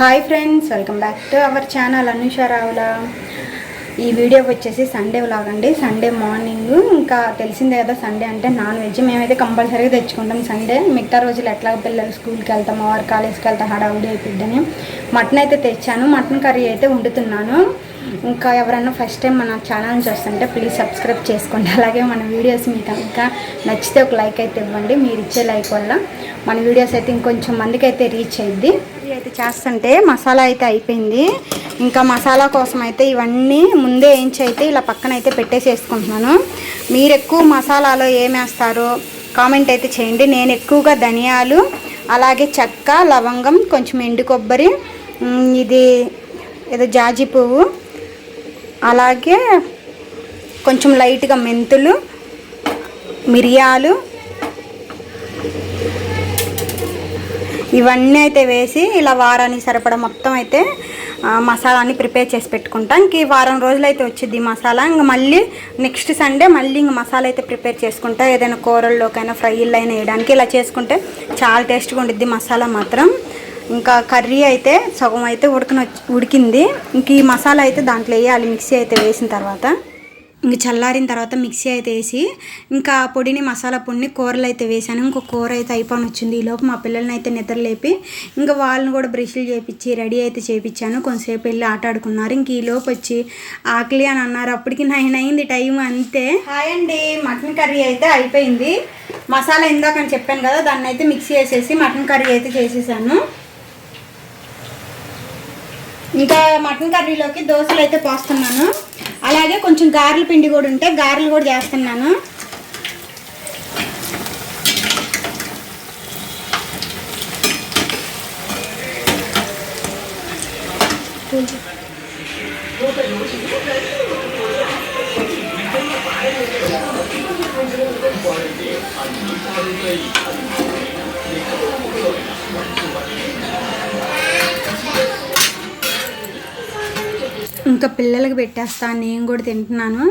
Hi friends welcome back to our channel Anusha Ravula ఈ video వచ్చేసి Sunday vlog అండి. Sunday morning ఇంకా తెలిసిందే కదా సండే అంటే నాన్ వెజ్ మేమైతే కంపల్సరీగా తెచ్చుకుంటాం సండే మిగతా రోజులు ఎట్లా పిల్లలు స్కూల్కి వెళ్తాం వారు కాలేజ్కి వెళ్తాం హడావుడి అయిపోద్దని. మటన్ అయితే తెచ్చాను. మటన్ కర్రీ అయితే వండుతున్నాను. ఇంకా ఎవరైనా ఫస్ట్ టైం మన ఛానల్ చూస్తుంటే ప్లీజ్ సబ్స్క్రైబ్ చేసుకోండి. అలాగే మన వీడియోస్ మీకు ఇంకా నచ్చితే ఒక లైక్ అయితే ఇవ్వండి. మీరు ఇచ్చే లైక్ వల్ల మన వీడియోస్ అయితే ఇంకొంచెం మందికి అయితే రీచ్ అయ్యింది ఇది అయితే చేస్తుంటే మసాలా అయితే అయిపోయింది. ఇంకా మసాలా కోసం అయితే ఇవన్నీ ముందే వేయించి అయితే ఇలా పక్కన అయితే పెట్టేసేసుకుంటున్నాను. మీరు ఎక్కువ మసాలాలో ఏమేస్తారో కామెంట్ అయితే చేయండి. నేను ఎక్కువగా ధనియాలు అలాగే చెక్క లవంగం కొంచెం ఎండు కొబ్బరి ఇది ఏదో జాజి పువ్వు అలాగే కొంచెం లైట్గా మెంతులు మిరియాలు ఇవన్నీ అయితే వేసి ఇలా వారానికి సరిపడా మొత్తం అయితే మసాలాని ప్రిపేర్ చేసి పెట్టుకుంటా. ఇంక ఈ వారం రోజులు అయితే వచ్చింది మసాలా. ఇంక మళ్ళీ నెక్స్ట్ సండే మళ్ళీ ఇంక మసాలా అయితే ప్రిపేర్ చేసుకుంటా. ఏదైనా కూరల్లోకైనా ఫ్రైల్లో అయినా వేయడానికి ఇలా చేసుకుంటే చాలా టేస్ట్గా ఉండిద్ది మసాలా మాత్రం. ఇంకా కర్రీ అయితే సగం అయితే ఉడకన ఉడికింది. ఇంక ఈ మసాలా అయితే దాంట్లో వేయాలి మిక్సీ అయితే వేసిన తర్వాత. ఇంక చల్లారిన తర్వాత మిక్సీ అయితే వేసి ఇంకా పొడిని మసాలా పొడిని కూరలు అయితే వేసాను. ఇంకో కూర అయితే అయిపోయి వచ్చింది. ఈలోపు మా పిల్లల్ని అయితే నిద్రలేపి ఇంకా వాళ్ళని కూడా బ్రష్లు చేపించి రెడీ అయితే చేపించాను. కొంతసేపు వెళ్ళి ఆట ఆడుకున్నారు. ఇంక ఈలోపు వచ్చి ఆకలి అని అన్నారు. అప్పటికి నైన్ అయింది టైం అంతే. హాయ్ అండి. మటన్ కర్రీ అయితే అయిపోయింది. మసాలా ఇందాక అని చెప్పాను కదా దాన్ని అయితే మిక్సీ వేసేసి మటన్ కర్రీ అయితే చేసేసాను. ఇంకా మటన్ కర్రీలోకి దోశలు అయితే పోస్తున్నాను. అలాగే కొంచెం గారెల పిండి కూడా ఉంటే గారెలు కూడా చేస్తున్నాను. ఇంకా పిల్లలకి పెట్టేస్తాను నేను కూడా తింటున్నాను.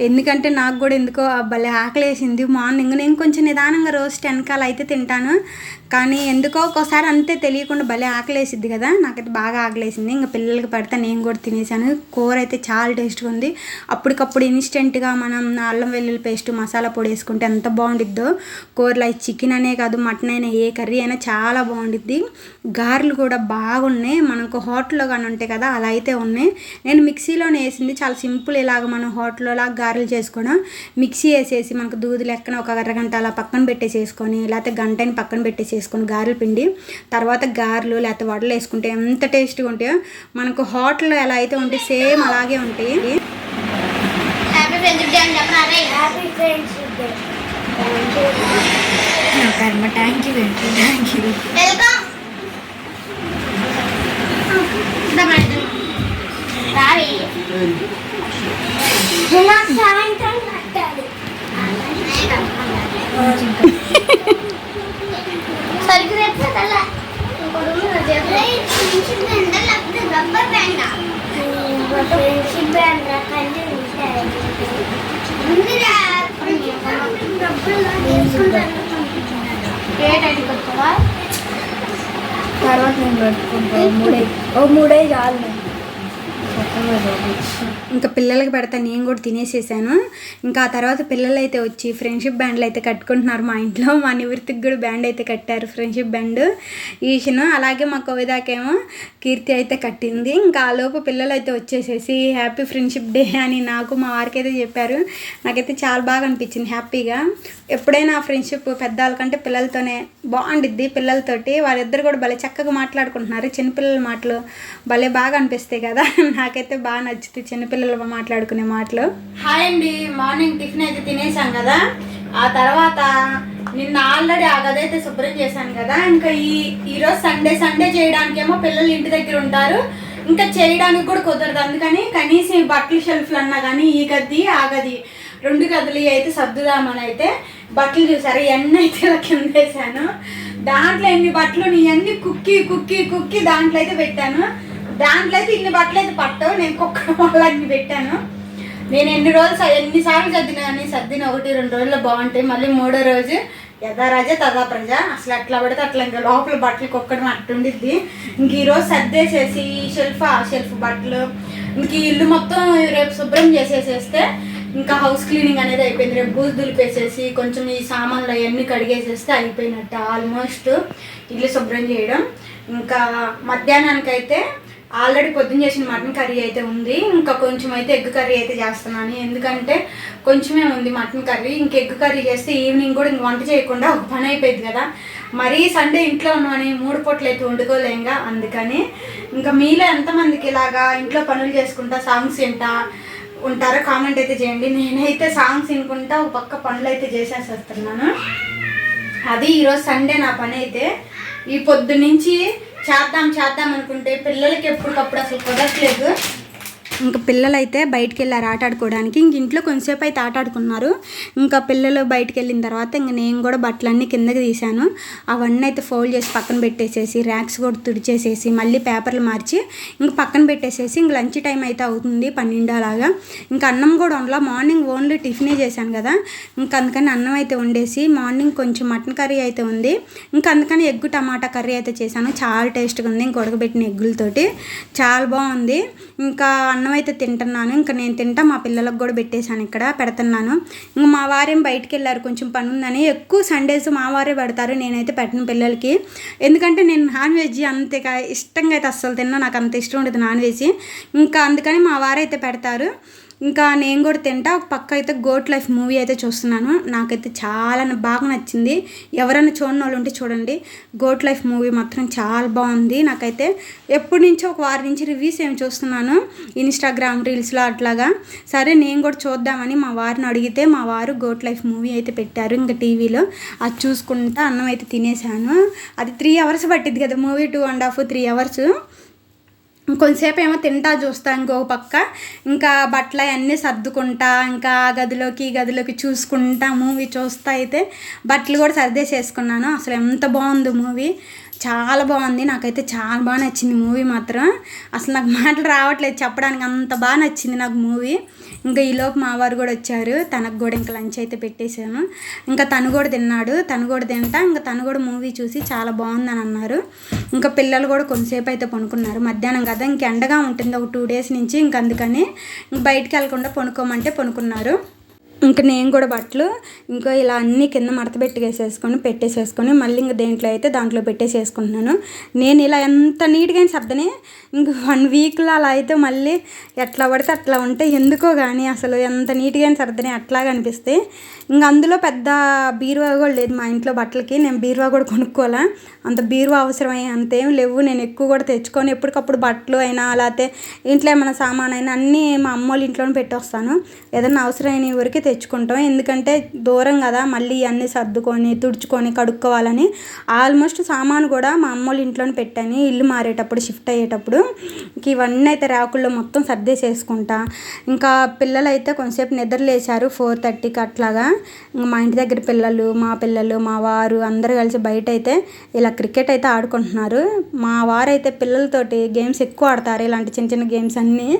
ఎందుకంటే నాకు కూడా ఎందుకో ఆ భలే ఆకలేసింది. మార్నింగ్ నేను కొంచెం నిదానంగా రోజు వెనకాల అయితే తింటాను. కానీ ఎందుకో ఒక్కోసారి అంతే తెలియకుండా భలే ఆకలేసిద్ది కదా. నాకైతే బాగా ఆకలేసింది. ఇంకా పిల్లలకి పెడితే నేను కూడా తినేసాను కూర అయితే చాలా టేస్ట్గా ఉంది. అప్పటికప్పుడు ఇన్స్టెంట్గా మనం అల్లం వెల్లుల్లి పేస్ట్ మసాలా పొడి వేసుకుంటే ఎంత బాగుండిద్దో. కూరలో చికెన్ అనే కాదు మటన్ అయినా ఏ కర్రీ అయినా చాలా బాగుండిద్ది. గారెలు కూడా బాగున్నాయి. మనకు హోటల్లో కానీ ఉంటాయి కదా అలా అయితే ఉన్నాయి. నేను మిక్సీలోనే వేసింది. చాలా సింపుల్ ఇలాగ మనం హోటల్లో లాగా గారెలు చేసుకోవడం. మిక్సీ వేసేసి మనకు దూది లెక్కన ఒక అరగంట అలా పక్కన పెట్టేసేసుకొని లేకపోతే గంటని పక్కన పెట్టేసేసుకొని గారెల పిండి తర్వాత గారెలు లేకపోతే వడలు వేసుకుంటే ఎంత టేస్ట్గా ఉంటాయో. మనకు హోటల్లో ఎలా అయితే ఉంటాయి సేమ్ అలాగే ఉంటాయి. Thank you thank you welcome Ravi నాకు సాయంత్రం కట్టాలి సరిగ్గా చెప్తా కదా ఫ్రెండ్షిప్ బ్యాండ్ లేకపోతే రబ్బర్ బ్యాండ్ ఫ్రెండ్షిప్ బ్యాండ్ కంటే ముందురా ఏ టైంకి వస్తావా తర్వాత నేను పెట్టుకుంటాను మూడే ఓ మూడే చాలు ఇంకా పిల్లలకి పెడతా నేను కూడా తినేసేసాను. ఇంకా ఆ తర్వాత పిల్లలు అయితే వచ్చి ఫ్రెండ్షిప్ బ్యాండ్లు అయితే కట్టుకుంటున్నారు మా ఇంట్లో. మా నివృత్తికి కూడా బ్యాండ్ అయితే కట్టారు ఫ్రెండ్షిప్ బ్యాండ్ ఈషను అలాగే మా కవిదాకేమో కీర్తి అయితే కట్టింది. ఇంకా ఆ లోపు పిల్లలు అయితే వచ్చేసేసి హ్యాపీ ఫ్రెండ్షిప్ డే అని నాకు మా వారికి అయితే చెప్పారు. నాకైతే చాలా బాగా అనిపించింది హ్యాపీగా. ఎప్పుడైనా ఫ్రెండ్షిప్ పెద్దవాళ్ళ కంటే పిల్లలతోనే బాగుండిద్ది పిల్లలతోటి. వాళ్ళిద్దరు కూడా భలే చక్కగా మాట్లాడుకుంటున్నారు. చిన్నపిల్లల మాటలు భలే బాగా అనిపిస్తాయి కదా. నాకైతే అయితే బాగా నచ్చుతుంది చిన్నపిల్లలు మాట్లాడుకునే మాటలు. హాయ్ అండి మార్నింగ్ టిఫిన్ అయితే తినేసాం కదా. ఆ తర్వాత నిన్న ఆల్రెడీ ఆ గది అయితే శుభ్రం చేశాను కదా. ఇంకా ఈ ఈరోజు సండే సండే చేయడానికేమో పిల్లలు ఇంటి దగ్గర ఉంటారు. ఇంకా చేయడానికి కూడా కుదరదు. అందుకని కనీసం ఈ బట్టల షెల్ఫ్లు అన్నా కానీ ఈ గది ఆ గది రెండు గదులు అయితే సర్దుదామని అయితే బట్టలు చూసారు. ఇవన్నీ అయితే ఇలా కింద వేసాను దాంట్లో ఎన్ని బట్టలు ఇవన్నీ కుక్కి కుక్కి కుక్కి దాంట్లో అయితే పెట్టాను. దాంట్లో అయితే ఇన్ని బట్టలు అయితే పట్టవు. నేను కుక్క వాళ్ళని పెట్టాను. నేను ఎన్ని రోజులు ఎన్నిసార్లు చదివినా కానీ సర్దిన ఒకటి రెండు రోజుల్లో బాగుంటాయి మళ్ళీ మూడో రోజు యథారాజ తదా ప్రజ. అసలు ఎట్లా పడితే అట్లా ఇంకా లోపల బట్టలు కొక్కడం అట్టుండిద్ది ఇంక ఈరోజు సర్దేసేసి షెల్ఫ్ ఆ షెల్ఫ్ బట్టలు. ఇంక ఇల్లు మొత్తం రేపు శుభ్రం చేసేసేస్తే ఇంకా హౌస్ క్లీనింగ్ అనేది అయిపోయింది. రేపు బూజు దులిపేసేసి కొంచెం ఈ సామాన్లు అవన్నీ కడిగేసేస్తే అయిపోయినట్టు ఆల్మోస్ట్ ఇల్లు శుభ్రం చేయడం. ఇంకా మధ్యాహ్నానికైతే ఆల్రెడీ పొద్దున్న చేసిన మటన్ కర్రీ అయితే ఉంది. ఇంకా కొంచెం అయితే ఎగ్ కర్రీ అయితే చేస్తున్నాను. ఎందుకంటే కొంచెమే ఉంది మటన్ కర్రీ. ఇంక ఎగ్ కర్రీ చేస్తే ఈవినింగ్ కూడా ఇంక వంట చేయకుండా ఒక పని అయిపోయింది కదా. మరీ సండే ఇంట్లో ఉన్నామని మూడు పొట్లు అయితే వండుకోలేంగా అందుకని. ఇంకా మీలో ఎంతమందికి ఇలాగా ఇంట్లో పనులు చేసుకుంటా సాంగ్స్ వింటా ఉంటారో కామెంట్ అయితే చేయండి. నేనైతే సాంగ్స్ వినుకుంటా ఒక పక్క పనులు అయితే చేసేసేస్తున్నాను. అది ఈరోజు సండే నా పని అయితే. ఈ పొద్దు నుంచి చేద్దాం చేద్దాం అనుకుంటే పిల్లలకి ఎప్పటికప్పుడు అసలు కుదరట్లేదు. ఇంకా పిల్లలు అయితే బయటికి వెళ్ళారు ఆట ఆడుకోవడానికి ఇంక ఇంట్లో కొంచెంసేపు అయితే ఆట ఆడుకున్నారు ఇంకా పిల్లలు బయటికి వెళ్ళిన తర్వాత ఇంక నేను కూడా బట్టలన్నీ కిందకి తీశాను. అవన్నీ అయితే ఫోల్డ్ చేసి పక్కన పెట్టేసేసి ర్యాక్స్ కూడా తుడిచేసేసి మళ్ళీ పేపర్లు మార్చి ఇంక పక్కన పెట్టేసేసి ఇంక లంచ్ టైం అయితే అవుతుంది పన్నెండులాగా. ఇంకా అన్నం కూడా ఉండలా మార్నింగ్ ఓన్లీ టిఫినే చేశాను కదా. ఇంకా అందుకని అన్నం అయితే వండేసి మార్నింగ్ కొంచెం మటన్ కర్రీ అయితే ఉంది. ఇంకా అందుకని ఎగ్గు టమాటా కర్రీ అయితే చేశాను. చాలా టేస్ట్గా ఉంది ఇంక ఉడకబెట్టిన ఎగ్గులతోటి. చాలా బాగుంది. ఇంకా అన్నం అయితే తింటున్నాను. ఇంకా నేను తింటా మా పిల్లలకు కూడా పెట్టేశాను ఇక్కడ పెడుతున్నాను. ఇంకా మా వారేం బయటికి వెళ్ళారు కొంచెం పని ఉందని ఎక్కువ సండేస్ మా వారే పెడతారు నేనైతే పెట్టను పిల్లలకి. ఎందుకంటే నేను నాన్ వెజ్ అంతగా ఇష్టంగా అయితే అస్సలు తిన్నా నాకు అంత ఇష్టం ఉండదు నాన్ వెజ్. ఇంకా అందుకని మా వారైతే పెడతారు. ఇంకా నేను కూడా తింటా. ఒక పక్క అయితే గోట్ లైఫ్ మూవీ అయితే చూస్తున్నాను. నాకైతే చాలా బాగా నచ్చింది. ఎవరైనా చూడని వాళ్ళు ఉంటే చూడండి. గోట్ లైఫ్ మూవీ మాత్రం చాలా బాగుంది. నాకైతే ఎప్పటి నుంచో ఒక వారం నుంచి రివ్యూస్ ఏమి చూస్తున్నాను. ఇన్స్టాగ్రామ్ రీల్స్లో అట్లాగా. సరే నేను కూడా చూద్దామని మా వారిని అడిగితే మా వారు గోట్ లైఫ్ మూవీ అయితే పెట్టారు. ఇంకా టీవీలో అది చూసుకుంటా అన్నం అయితే తినేసాను అది త్రీ అవర్స్ పట్టింది కదా. Movie two and half three hours కొంతసేపు ఏమో తింటా చూస్తా ఇంకో పక్క. ఇంకా బట్టలు అవన్నీ సర్దుకుంటా ఇంకా ఆ గదిలోకి గదిలోకి చూసుకుంటా మూవీ చూస్తా అయితే బట్టలు కూడా సర్దేసేసుకున్నాను. అసలు ఎంత బాగుంది మూవీ చాలా బాగుంది. నాకైతే చాలా బాగా నచ్చింది మూవీ మాత్రం. అసలు నాకు మాటలు రావట్లేదు. చెప్పడానికి అంత బాగా నచ్చింది నాకు మూవీ ఇంకా ఈలోపు మావారు కూడా వచ్చారు. తనకు కూడా ఇంకా లంచ్ అయితే పెట్టేశాను. ఇంకా తను కూడా తిన్నాడు. తను కూడా తింటా. ఇంకా తను కూడా మూవీ చూసి చాలా బాగుందని అన్నారు. ఇంకా పిల్లలు కూడా కొంతసేపు అయితే పనుకున్నారు. మధ్యాహ్నం కదా ఇంక ఎండగా ఉంటుంది ఒక టూ డేస్ నుంచి? ఇంక అందుకని ఇంక బయటికి వెళ్ళకుండా పనుకోమంటే పనుకున్నారు. ఇంకా నేను కూడా బట్టలు ఇంకా ఇలా అన్నీ కింద మడత పెట్టేసేసుకొని పెట్టేసేసుకొని మళ్ళీ ఇంకా దేంట్లో అయితే దాంట్లో పెట్టేసేసుకుంటున్నాను. నేను ఇలా ఎంత నీట్గా సర్దనే ఇంక వన్ వీక్లో అలా అయితే మళ్ళీ ఎట్లా పడితే అట్లా ఉంటే ఎందుకో కానీ అసలు ఎంత నీట్గా సర్దనే అట్లా అనిపిస్తే ఇంకా అందులో పెద్ద బీరువా కూడా లేదు మా ఇంట్లో బట్టలకి. నేను బీరువా కూడా కొనుక్కోవాలా? అంత బీరువా అవసరమై అంతేం లేవు. నేను ఎక్కువ కూడా తెచ్చుకొని ఎప్పటికప్పుడు బట్టలు అయినా లేకపోతే ఇంట్లో ఏమైనా సామాన్ అయినా అన్నీ మా అమ్మ వాళ్ళ ఇంట్లోనే పెట్టొస్తాను. ఏదైనా అవసరమైన ఊరికి తెచ్చుకుంటాం. ఎందుకంటే దూరం కదా మళ్ళీ అన్నీ సర్దుకొని తుడుచుకొని కడుక్కోవాలని. ఆల్మోస్ట్ సామాను కూడా మా అమ్మ వాళ్ళ ఇంట్లోనే పెట్టాను. ఇల్లు మారేటప్పుడు షిఫ్ట్ అయ్యేటప్పుడు. ఇంక ఇవన్నీ అయితే ర్యాకుల్లో మొత్తం సర్దేసేసుకుంటా. ఇంకా పిల్లలు అయితే కొంతసేపు నిద్రలేశారు ఫోర్ థర్టీకి అట్లాగా. ఇంకా మా ఇంటి దగ్గర పిల్లలు మా పిల్లలు మా వారు అందరూ కలిసి బయట అయితే ఇలా క్రికెట్ అయితే ఆడుకుంటున్నారు. మా వారు అయితే పిల్లలతోటి గేమ్స్ ఎక్కువ ఆడతారు. ఇలాంటి చిన్న చిన్న గేమ్స్ అన్నీ.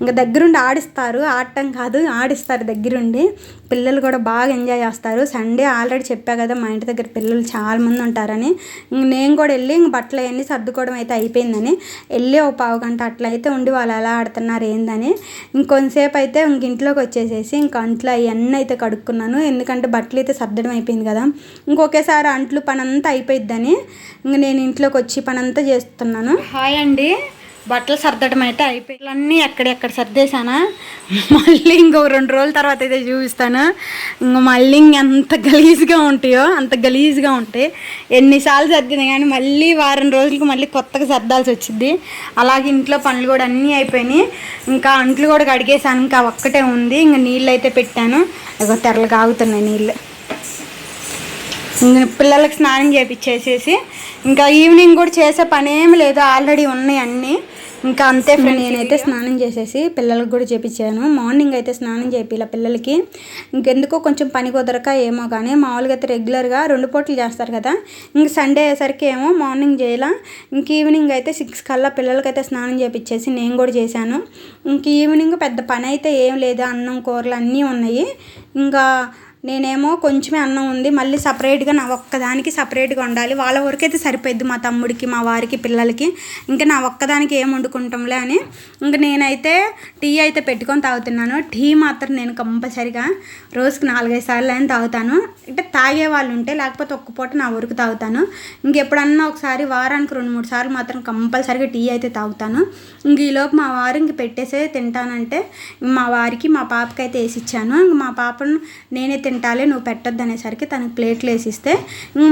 ఇంకా దగ్గరుండి ఆడిస్తారు. ఆడటం కాదు ఆడిస్తారు దగ్గరుండి. పిల్లలు కూడా బాగా ఎంజాయ్ చేస్తారు. సండే ఆల్రెడీ చెప్పా కదా మా ఇంటి దగ్గర పిల్లలు చాలామంది ఉంటారని. ఇంక నేను కూడా వెళ్ళి ఇంక బట్టలు అవన్నీ సర్దుకోవడం అయితే అయిపోయిందని. వెళ్ళి ఒక పావు గంట అట్లా అయితే ఉండి వాళ్ళు ఎలా ఆడుతున్నారు ఏందని. ఇంకొంతసేపు అయితే ఇంక ఇంట్లోకి వచ్చేసేసి ఇంక అంట్లో అవన్నీ అయితే కడుక్కున్నాను. ఎందుకంటే బట్టలు అయితే సర్దడం అయిపోయింది కదా. ఇంకొకేసారి అంట్లు పనంతా అయిపోయిద్దని. ఇంక నేను ఇంట్లోకి వచ్చి పని అంతా చేస్తున్నాను. హాయ్ అండి. బట్టలు సర్దడం అయితే అయిపోయి అన్నీ ఎక్కడెక్కడ సర్దేశానా? మళ్ళీ ఇంకో రెండు రోజుల తర్వాత అయితే చూపిస్తాను. ఇంక మళ్ళీ ఎంత గలీజ్గా ఉంటాయో అంత గలీజ్గా ఉంటాయి. ఎన్నిసార్లు సర్దినా కానీ మళ్ళీ వారం రోజులకు మళ్ళీ కొత్తగా సర్దాల్సి వచ్చింది అలాగే ఇంట్లో పనులు కూడా అన్నీ అయిపోయినాయి. ఇంకా అంట్లు కూడా కడిగేసాను ఇంకా ఒక్కటే ఉంది. ఇంకా నీళ్ళు అయితే పెట్టాను. ఇగో తెరలు కాగుతున్నాయి నీళ్ళు. పిల్లలకు స్నానం చేపించేసేసి ఇంకా ఈవినింగ్ కూడా చేసే పని ఏమి లేదు. ఆల్రెడీ ఉన్నాయి అన్నీ. ఇంకా అంతే ఫ్రెండ్ నేనైతే స్నానం చేసేసి పిల్లలకు కూడా చేపించాను మార్నింగ్ అయితే స్నానం చేపిలా పిల్లలకి. ఇంకెందుకో కొంచెం పని కుదరక ఏమో కానీ మామూలుగా అయితే రెగ్యులర్గా రెండు పూటలు చేస్తారు కదా. ఇంక సండే అయ్యేసరికి ఏమో మార్నింగ్ చేయాల. ఇంక ఈవినింగ్ అయితే సిక్స్ కల్లా పిల్లలకైతే స్నానం చేపించేసి నేను కూడా చేశాను. ఇంక ఈవినింగ్ పెద్ద పని అయితే ఏం లేదు అన్నం కూరలు అన్నీ ఉన్నాయి. ఇంకా నేనేమో కొంచెమే అన్నం ఉంది మళ్ళీ సపరేట్గా నా ఒక్కదానికి సపరేట్గా ఉండాలి వాళ్ళ వరకు అయితే సరిపోద్ది మా తమ్ముడికి మా వారికి పిల్లలకి. ఇంకా నా ఒక్కదానికి ఏం వండుకుంటాంలే అని. ఇంకా నేనైతే టీ అయితే పెట్టుకొని తాగుతున్నాను. టీ మాత్రం నేను కంపల్సరిగా రోజుకి నాలుగైదు సార్లు అయినా తాగుతాను. అంటే తాగే వాళ్ళు ఉంటే లేకపోతే ఒక్క పూట నా వరకు తాగుతాను. ఇంకెప్పుడన్నా ఒకసారి వారానికి రెండు మూడు సార్లు మాత్రం కంపల్సరిగా టీ అయితే తాగుతాను. ఇంక ఈలోపు మా వారు ఇంక పెట్టేసే తింటానంటే మా వారికి మా పాపకి అయితే వేసి ఇచ్చాను. ఇంక మా పాపను నేనే తింటాలే నువ్వు పెట్టొద్దు అనేసరికి తనకి ప్లేట్లు వేసిస్తే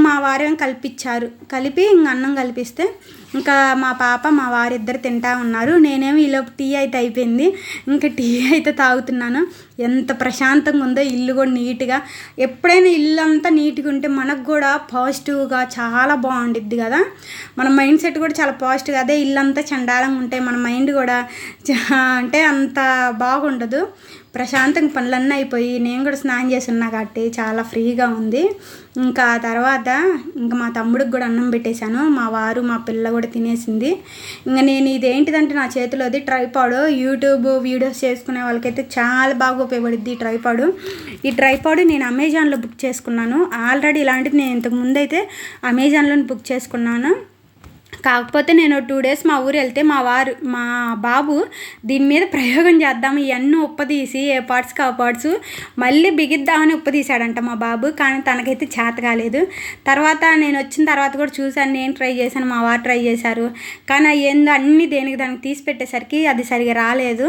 మా వారు ఏం కలిపిచ్చారు కలిపి ఇంక అన్నం కలిపిస్తే ఇంకా మా పాప మా వారిద్దరు తింటా ఉన్నారు. నేనేమో ఈలోపు టీ అయితే అయిపోయింది. ఇంకా టీ అయితే తాగుతున్నాను. ఎంత ప్రశాంతంగా ఉందో ఇల్లు కూడా నీట్గా. ఎప్పుడైనా ఇల్లు అంతా నీట్గా ఉంటే మనకు కూడా పాజిటివ్గా చాలా బాగుండిద్ది కదా. మన మైండ్ సెట్ కూడా చాలా పాజిటివ్ అదే ఇల్లు అంతా చండాలంగా ఉంటే మన మైండ్ కూడా అంటే అంత బాగుండదు. ప్రశాంతంగా పనులన్నీ అయిపోయి నేను కూడా స్నానం చేసి ఉన్నా కాబట్టి చాలా ఫ్రీగా ఉంది. ఇంకా తర్వాత ఇంకా మా తమ్ముడికి కూడా అన్నం పెట్టేశాను. మా వారు మా పిల్ల కూడా తినేసింది. ఇంకా నేను ఇదేంటిదంటే నా చేతిలోది ట్రైపాడు. యూట్యూబ్ వీడియోస్ చేసుకునే వాళ్ళకైతే చాలా బాగా ఉపయోగపడుద్ది ఈ ట్రైపాడు. ఈ ట్రైపాడు నేను అమెజాన్లో బుక్ చేసుకున్నాను. ఆల్రెడీ ఇలాంటిది నేను ఇంతకు ముందు అయితే అమెజాన్లో బుక్ చేసుకున్నాను. కాకపోతే నేను టూ డేస్ మా ఊరు వెళ్తే మా వారు మా బాబు దీని మీద ప్రయోగం చేద్దాం ఇవన్నీ ఉప్పదీసి ఏ పార్ట్స్ కా పార్ట్స్ మళ్ళీ బిగిద్దామని ఉప్పదీశాడంట మా బాబు. కానీ తనకైతే చేత కాలేదు. తర్వాత నేను వచ్చిన తర్వాత కూడా చూశాను నేను ట్రై చేశాను మా వారు ట్రై చేశారు. కానీ ఏందో అన్నీ దేనికి దానికి తీసి పెట్టేసరికి అది సరిగా రాలేదు.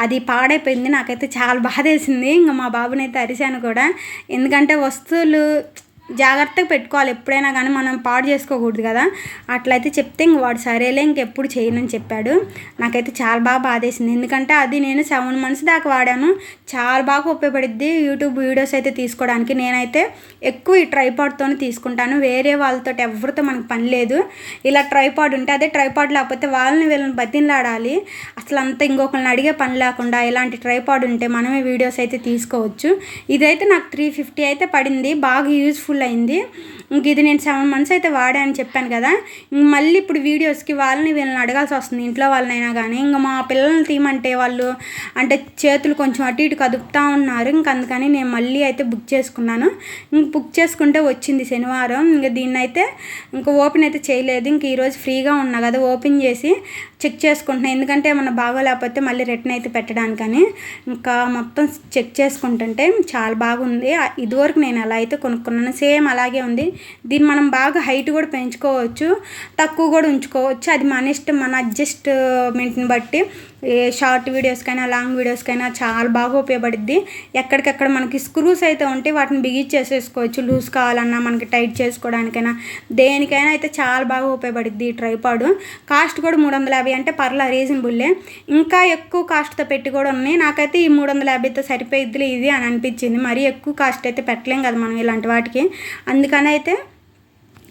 అది పాడైపోయింది నాకైతే చాలా బాధ వేసింది ఇంకా మా బాబునైతే అరిశాను కూడా. ఎందుకంటే వస్తువులు జాగ్రత్తగా పెట్టుకోవాలి. ఎప్పుడైనా కానీ మనం పాడు చేసుకోకూడదు కదా. అట్లయితే చెప్తే ఇంక వాడు సరేలే ఇంకెప్పుడు చేయనని చెప్పాడు. నాకైతే చాలా బాగా బాధేసింది. ఎందుకంటే అది నేను సెవెన్ మంత్స్ దాకా వాడాను. చాలా బాగా ఉపయోగపడిద్ది యూట్యూబ్ వీడియోస్ అయితే తీసుకోవడానికి. నేనైతే ఎక్కువ ఈ ట్రైపాడ్తోనే తీసుకుంటాను. వేరే వాళ్ళతో ఎవరితో మనకు పని లేదు. ఇలా ట్రైపాడ్ ఉంటే అదే ట్రైపాడ్ లేకపోతే వాళ్ళని వీళ్ళని బతిలాడాలి అసలు అంతా ఇంకొకరిని అడిగే పని లేకుండా ఇలాంటి ట్రైపాడ్ ఉంటే మనమే వీడియోస్ అయితే తీసుకోవచ్చు. ఇదైతే నాకు త్రీ ఫిఫ్టీ అయితే పడింది. బాగా యూస్ఫుల్ అయింది. ఇంక ఇది నేను సెవెన్ మంత్స్ అయితే వాడాను చెప్పాను కదా. మళ్ళీ ఇప్పుడు వీడియోస్కి వాళ్ళని వీళ్ళని అడగాల్సి వస్తుంది ఇంట్లో వాళ్ళనైనా కానీ ఇంకా మా పిల్లల్ని తీయమంటే వాళ్ళు అంటే చేతులు కొంచెం అటు ఇటు కదుపుతూ ఉన్నారు. ఇంక అందుకని నేను మళ్ళీ అయితే బుక్ చేసుకున్నాను. ఇంక బుక్ చేసుకుంటే వచ్చింది శనివారం. ఇంక దీన్ని అయితే ఇంక ఓపెన్ అయితే చేయలేదు. ఇంక ఈరోజు ఫ్రీగా ఉన్నా కదా ఓపెన్ చేసి చెక్ చేసుకుంటున్నాను ఎందుకంటే ఏమన్నా బాగోలేకపోతే మళ్ళీ రిటర్న్ అయితే పెట్టడానికని. ఇంకా మొత్తం చెక్ చేసుకుంటుంటే చాలా బాగుంది. ఇదివరకు నేను ఎలా అయితే కొనుక్కున్నాను. సేమ్ అలాగే ఉంది. దీన్ని మనం బాగా హైట్ కూడా పెంచుకోవచ్చు. తక్కువ కూడా ఉంచుకోవచ్చు. అది మన ఇష్టం మన అడ్జస్ట్మెంట్ని బట్టి. షార్ట్ వీడియోస్కైనా లాంగ్ వీడియోస్కైనా చాలా బాగా ఉపయోగపడుద్ది. ఎక్కడికక్కడ మనకి స్క్రూస్ అయితే ఉంటే వాటిని బిగించేసేసుకోవచ్చు లూజ్ కావాలన్నా మనకి టైట్ చేసుకోవడానికైనా దేనికైనా అయితే చాలా బాగా ఉపయోగపడుద్ది ఈ ట్రైపాడు. కాస్ట్ కూడా మూడు వందల యాభై అంటే పర్లా రీజనబుల్లే. ఇంకా ఎక్కువ కాస్ట్తో పెట్టి కూడా ఉన్నాయి. నాకైతే ఈ మూడు వందల యాభైతో సరిపోయిద్దిలే ఇది అని అనిపించింది. మరీ ఎక్కువ కాస్ట్ అయితే పెట్టలేం కదా మనం ఇలాంటి వాటికి. అందుకని అయితే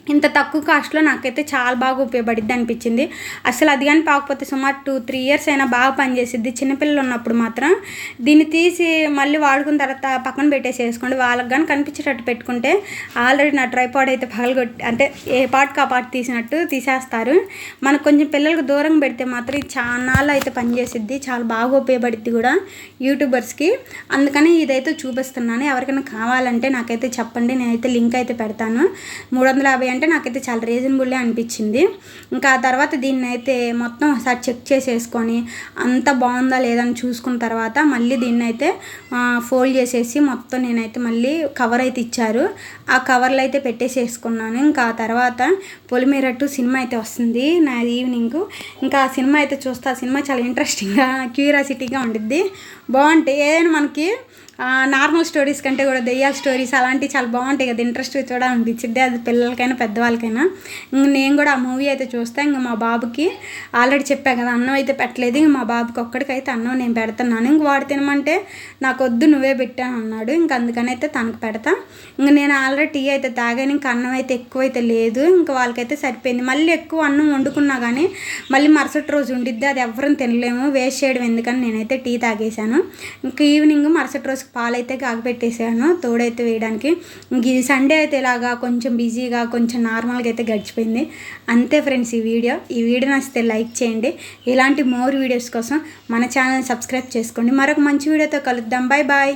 ఇంత తక్కువ కాస్ట్లో నాకైతే చాలా బాగా ఉపయోగపడిద్ది అనిపించింది. అసలు అది కానీ పాకపోతే సుమారు టూ త్రీ ఇయర్స్ అయినా బాగా పనిచేసిద్ది. చిన్నపిల్లలు ఉన్నప్పుడు మాత్రం దీన్ని తీసి మళ్ళీ వాడుకున్న తర్వాత పక్కన పెట్టేసి వేసుకోండి వాళ్ళకి కానీ కనిపించేటట్టు పెట్టుకుంటే ఆల్రెడీ నా ట్రైపాడ్ అయితే పగలగొట్టి అంటే ఏ పార్ట్కి ఆ పార్ట్ తీసినట్టు తీసేస్తారు. మనకు కొంచెం పిల్లలకు దూరంగా పెడితే మాత్రం ఇది చాలా అయితే పనిచేసిద్ది. చాలా బాగా ఉపయోగపడిద్ది కూడా యూట్యూబర్స్కి. అందుకని ఇదైతే చూపిస్తున్నాను. ఎవరికైనా కావాలంటే నాకైతే చెప్పండి. నేనైతే లింక్ అయితే పెడతాను. మూడు వందల యాభై అంటే నాకైతే చాలా రీజనబుల్లే అనిపించింది. ఇంకా ఆ తర్వాత దీన్ని అయితే మొత్తం ఒకసారి చెక్ చేసేసుకొని అంత బాగుందా లేదా అని చూసుకున్న తర్వాత మళ్ళీ దీన్ని అయితే ఫోల్డ్ చేసేసి మొత్తం నేనైతే మళ్ళీ కవర్ అయితే ఇచ్చారు. ఆ కవర్లు అయితే పెట్టేసేసుకున్నాను. ఇంకా ఆ తర్వాత పొలిమేరట్టు సినిమా అయితే వస్తుంది నా ఈవినింగ్. ఇంకా ఆ సినిమా అయితే చూస్తే ఆ సినిమా చాలా ఇంట్రెస్టింగ్గా క్యూరియాసిటీగా ఉండిద్ది. బాగుంటాయి. ఏదైనా మనకి నార్మల్ స్టోరీస్ కంటే కూడా దెయ్యాల స్టోరీస్ అలాంటివి చాలా బాగుంటాయి కదా. ఇంట్రెస్ట్ చూడాలనిపించింది అది పిల్లలకైనా పెద్దవాళ్ళకైనా. ఇంక నేను కూడా ఆ మూవీ అయితే చూస్తే. ఇంక మా బాబుకి ఆల్రెడీ చెప్పాను కదా అన్నం అయితే పెట్టలేదు. ఇంక మా బాబుకి ఒక్కడికైతే అన్నం నేను పెడుతున్నాను. ఇంక వాడు తినమంటే నాకు వద్దు నువ్వే పెట్టాను అన్నాడు. ఇంక అందుకని అయితే తనకు పెడతా. ఇంక నేను ఆల్రెడీ టీ అయితే తాగాను. ఇంకా అన్నం అయితే ఎక్కువ అయితే లేదు. ఇంకా వాళ్ళకైతే సరిపోయింది. మళ్ళీ ఎక్కువ అన్నం వండుకున్నా కానీ మళ్ళీ మరుసటి రోజు ఉండిద్ది. అది ఎవరూ తినలేము. వేస్ట్ చేయడం ఎందుకని నేనైతే టీ తాగేశాను. ఇంకా ఈవినింగ్ మరుసటి రోజుకి పాలైతే కాగబెట్టేసాను తోడైతే వేయడానికి. ఇంక ఇది సండే అయితే ఇలాగా కొంచెం బిజీగా కొంచెం నార్మల్గా అయితే గడిచిపోయింది. అంతే ఫ్రెండ్స్ ఈ వీడియో. ఈ వీడియో నచ్చితే లైక్ చేయండి. ఇలాంటి మోర్ వీడియోస్ కోసం మన ఛానల్ సబ్స్క్రైబ్ చేసుకోండి. మరొక మంచి వీడియోతో కలుద్దాం. Bye bye